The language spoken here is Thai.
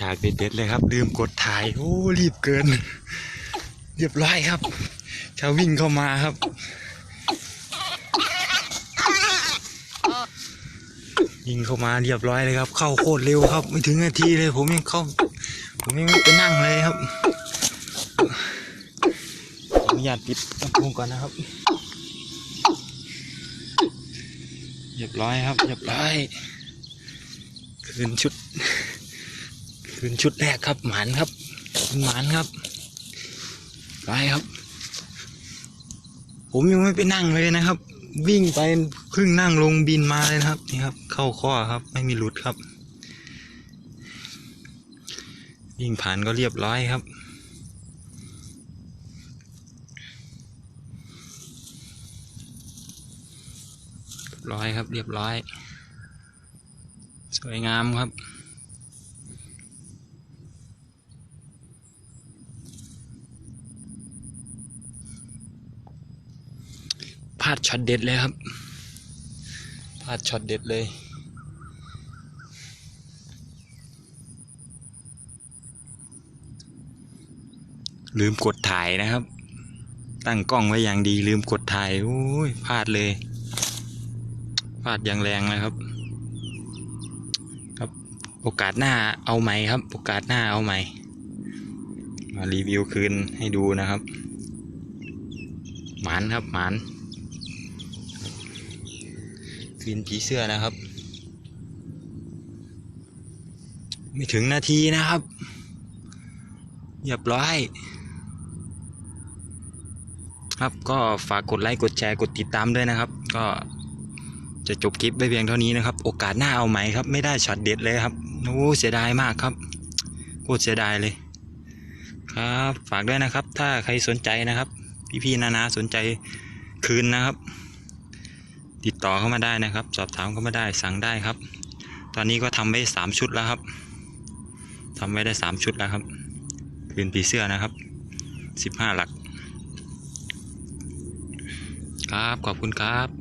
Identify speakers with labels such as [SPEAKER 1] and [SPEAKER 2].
[SPEAKER 1] ฉากเด็ดๆเลยครับ ลืมกดถ่าย โอ้รีบเกิน เรียบร้อยครับชาววิ่งเข้ามาครับ ยิงเข้ามาเรียบร้อยเลยครับ เข้าโคตรเร็วครับ ไม่ถึงนาทีเลย ผมยังเข้า ผมยังไปนั่งเลยครับขออนุญาตปิดลำโพงก่อนนะครับเรียบร้อยครับเรียบร้อยคืนชุด คืนชุดแรกครับหมานครับหมานครับไปครับ ผมยังไม่ไปนั่งเลยนะครับ วิ่งไปเพิ่งนั่งลงบินมาเลยนะครับนี่ครับ เข้าข้อครับไม่มีหลุดครับ วิ่งผ่านก็เรียบร้อยครับเรียบร้อยครับเรียบร้อย สวยงามครับาดช็อตเด็ดเลยครับพลาดช็อตเด็ดเลย ลืมกดถ่ายนะครับ ตั้งกล้องไว้อย่างดีลืมกดถ่ายโอ้ยพลาดเลยพลาดอย่างแรงนะครับ ครับโอกาสหน้าเอาใหม่ครับ โอกาสหน้าเอาใหม่ มารีวิวคืนให้ดูนะครับ หมานครับหมาน คืนผีเสื้อนะครับ ไม่ถึงนาทีนะครับเรียบร้อยครับก็ฝากกดไลค์กดแชร์กดติดตามด้วยนะครับ ก็จะจบคลิปไปเพียงเท่านี้นะครับ โอกาสหน้าเอาใหมครับ ไม่ได้ช็อตเด็ดเลยครับโอ้เสียดายมากครับโคตรเสียดายเลยครับฝากด้วยนะครับ ถ้าใครสนใจนะครับ พี่ๆนานาสนใจคืนนะครับ ติดต่อเข้ามาได้นะครับ สอบถามเข้ามาได้สั่งได้ครับ ตอนนี้ก็ทำไว้สามชุดแล้วครับทำไว้ได้สามชุดแล้วครับคืนผีเสื้อนะครับสิบห้าหลัก ครับขอบคุณครับ